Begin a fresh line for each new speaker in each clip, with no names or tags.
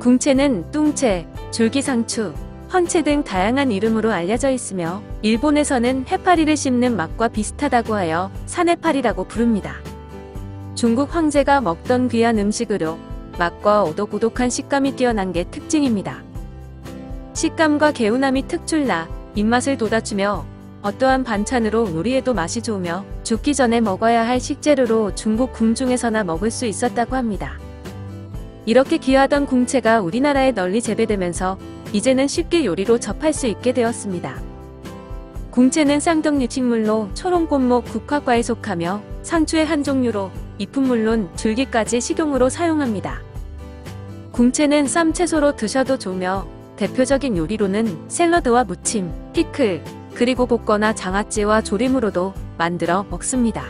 궁채는 뚱채, 줄기상추, 헌채 등 다양한 이름으로 알려져 있으며 일본에서는 해파리를 씹는 맛과 비슷하다고 하여 산해파리라고 부릅니다. 중국 황제가 먹던 귀한 음식으로 맛과 오독오독한 식감이 뛰어난 게 특징입니다. 식감과 개운함이 특출나 입맛을 돋아주며 어떠한 반찬으로 요리해도 맛이 좋으며 죽기 전에 먹어야 할 식재료로 중국 궁중에서나 먹을 수 있었다고 합니다. 이렇게 귀하던 궁채가 우리나라에 널리 재배되면서 이제는 쉽게 요리로 접할 수 있게 되었습니다. 궁채는 쌍둥이 식물로 초롱꽃목 국화과에 속하며 상추의 한 종류로 잎은 물론 줄기까지 식용으로 사용합니다. 궁채는 쌈 채소로 드셔도 좋으며 대표적인 요리로는 샐러드와 무침, 피클, 그리고 볶거나 장아찌와 조림으로도 만들어 먹습니다.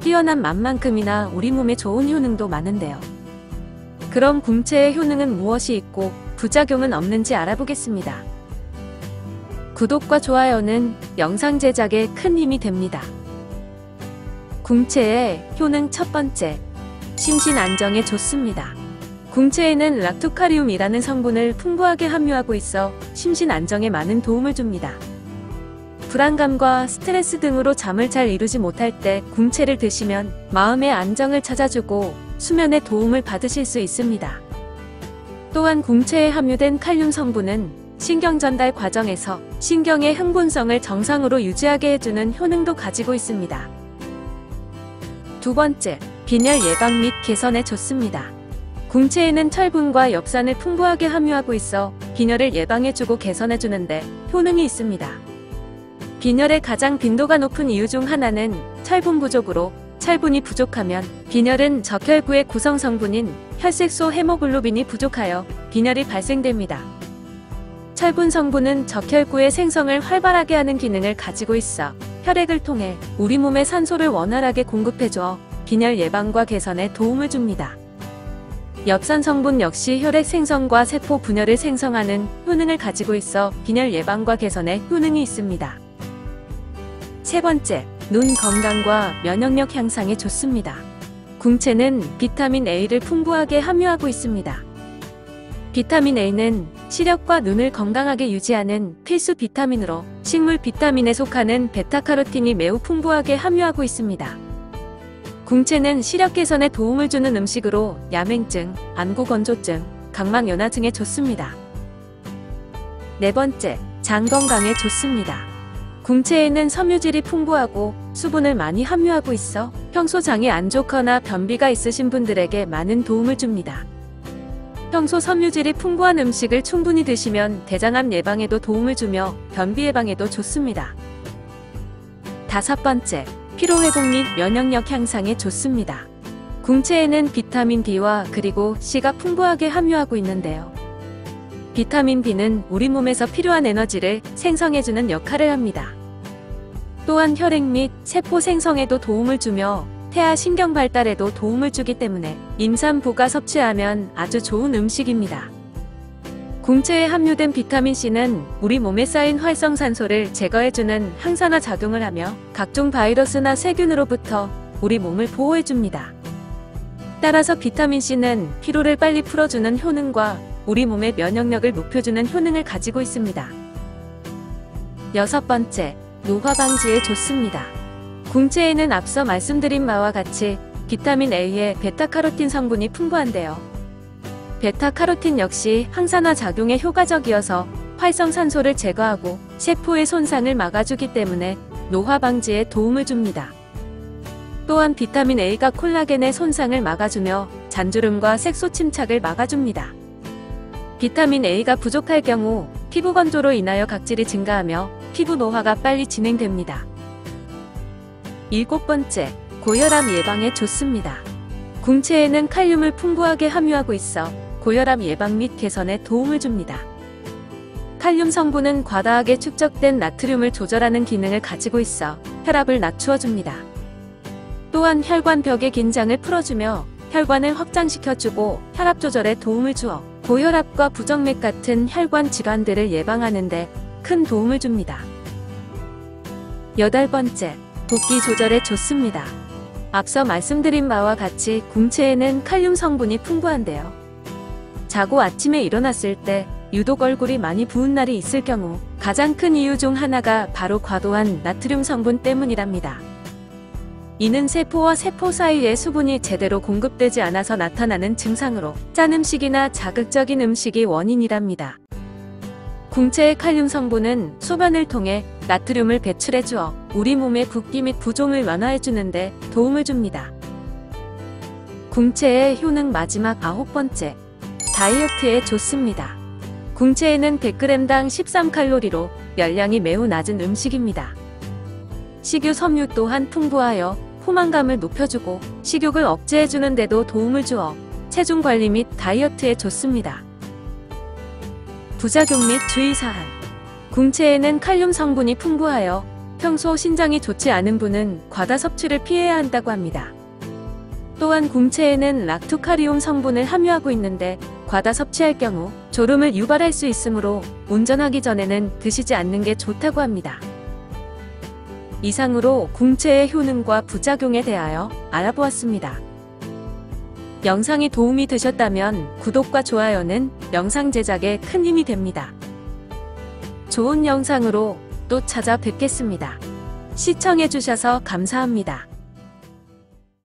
뛰어난 맛만큼이나 우리 몸에 좋은 효능도 많은데요. 그럼 궁채의 효능은 무엇이 있고 부작용은 없는지 알아보겠습니다. 구독과 좋아요는 영상 제작에 큰 힘이 됩니다. 궁채의 효능 첫 번째, 심신 안정에 좋습니다. 궁채에는 락토카리움이라는 성분을 풍부하게 함유하고 있어 심신 안정에 많은 도움을 줍니다. 불안감과 스트레스 등으로 잠을 잘 이루지 못할 때 궁채를 드시면 마음의 안정을 찾아주고 수면에 도움을 받으실 수 있습니다. 또한 궁채에 함유된 칼륨 성분은 신경 전달 과정에서 신경의 흥분성을 정상으로 유지하게 해주는 효능도 가지고 있습니다. 두 번째, 빈혈 예방 및 개선에 좋습니다. 궁채에는 철분과 엽산을 풍부하게 함유하고 있어 빈혈을 예방해주고 개선해주는데 효능이 있습니다. 빈혈의 가장 빈도가 높은 이유 중 하나는 철분 부족으로 철분이 부족하면 빈혈은 적혈구의 구성 성분인 혈색소 헤모글로빈이 부족하여 빈혈이 발생됩니다. 철분 성분은 적혈구의 생성을 활발하게 하는 기능을 가지고 있어 혈액을 통해 우리 몸에 산소를 원활하게 공급해줘 빈혈 예방과 개선에 도움을 줍니다. 엽산 성분 역시 혈액 생성과 세포 분열을 생성하는 효능을 가지고 있어 빈혈 예방과 개선에 효능이 있습니다. 세 번째, 눈 건강과 면역력 향상에 좋습니다. 궁채는 비타민 A를 풍부하게 함유하고 있습니다. 비타민 A는 시력과 눈을 건강하게 유지하는 필수 비타민으로 식물 비타민에 속하는 베타카로틴이 매우 풍부하게 함유하고 있습니다. 궁채는 시력 개선에 도움을 주는 음식으로 야맹증, 안구건조증, 각막연화 등에 좋습니다. 네 번째, 장 건강에 좋습니다. 궁채에는 섬유질이 풍부하고 수분을 많이 함유하고 있어 평소 장이 안 좋거나 변비가 있으신 분들에게 많은 도움을 줍니다. 평소 섬유질이 풍부한 음식을 충분히 드시면 대장암 예방에도 도움을 주며 변비 예방에도 좋습니다. 다섯 번째, 피로회복 및 면역력 향상에 좋습니다. 궁채에는 비타민 B와 그리고 C가 풍부하게 함유하고 있는데요. 비타민 B는 우리 몸에서 필요한 에너지를 생성해주는 역할을 합니다. 또한 혈액 및 세포 생성에도 도움을 주며 태아 신경 발달에도 도움을 주기 때문에 임산부가 섭취하면 아주 좋은 음식입니다. 궁채에 함유된 비타민C는 우리 몸에 쌓인 활성산소를 제거해주는 항산화 작용을 하며 각종 바이러스나 세균으로부터 우리 몸을 보호해줍니다. 따라서 비타민C는 피로를 빨리 풀어주는 효능과 우리 몸의 면역력을 높여주는 효능을 가지고 있습니다. 여섯 번째, 노화 방지에 좋습니다. 궁채에는 앞서 말씀드린 바와 같이 비타민 A에 베타카로틴 성분이 풍부한데요. 베타카로틴 역시 항산화 작용에 효과적이어서 활성산소를 제거하고 세포의 손상을 막아주기 때문에 노화 방지에 도움을 줍니다. 또한 비타민 A가 콜라겐의 손상을 막아주며 잔주름과 색소 침착을 막아줍니다. 비타민 A가 부족할 경우 피부 건조로 인하여 각질이 증가하며 피부 노화가 빨리 진행됩니다. 일곱 번째, 고혈압 예방에 좋습니다. 궁채에는 칼륨을 풍부하게 함유하고 있어 고혈압 예방 및 개선에 도움을 줍니다. 칼륨 성분은 과다하게 축적된 나트륨을 조절하는 기능을 가지고 있어 혈압을 낮추어 줍니다. 또한 혈관 벽의 긴장을 풀어주며 혈관을 확장시켜주고 혈압 조절에 도움을 주어 고혈압과 부정맥 같은 혈관 질환들을 예방하는데 큰 도움을 줍니다. 여덟 번째, 붓기 조절에 좋습니다. 앞서 말씀드린 바와 같이 궁채에는 칼륨 성분이 풍부한데요. 자고 아침에 일어났을 때 유독 얼굴이 많이 부은 날이 있을 경우 가장 큰 이유 중 하나가 바로 과도한 나트륨 성분 때문이랍니다. 이는 세포와 세포 사이에 수분이 제대로 공급되지 않아서 나타나는 증상으로 짠 음식이나 자극적인 음식이 원인이랍니다. 궁체의 칼륨 성분은 소변을 통해 나트륨을 배출해 주어 우리 몸의 붓기 및 부종을 완화해 주는데 도움을 줍니다. 궁체의 효능 마지막 아홉 번째. 다이어트에 좋습니다. 궁체에는 100g당 13칼로리로 열량이 매우 낮은 음식입니다. 식유 섬유 또한 풍부하여 포만감을 높여주고 식욕을 억제해주는 데도 도움을 주어 체중 관리 및 다이어트에 좋습니다. 부작용 및 주의사항 궁체에는 칼륨 성분이 풍부하여 평소 신장이 좋지 않은 분은 과다 섭취를 피해야 한다고 합니다. 또한 궁체에는 락투카리움 성분을 함유하고 있는데 과다 섭취할 경우 졸음을 유발할 수 있으므로 운전하기 전에는 드시지 않는 게 좋다고 합니다. 이상으로 궁체의 효능과 부작용에 대하여 알아보았습니다. 영상이 도움이 되셨다면 구독과 좋아요는 영상 제작에 큰 힘이 됩니다. 좋은 영상으로 또 찾아뵙겠습니다. 시청해주셔서 감사합니다.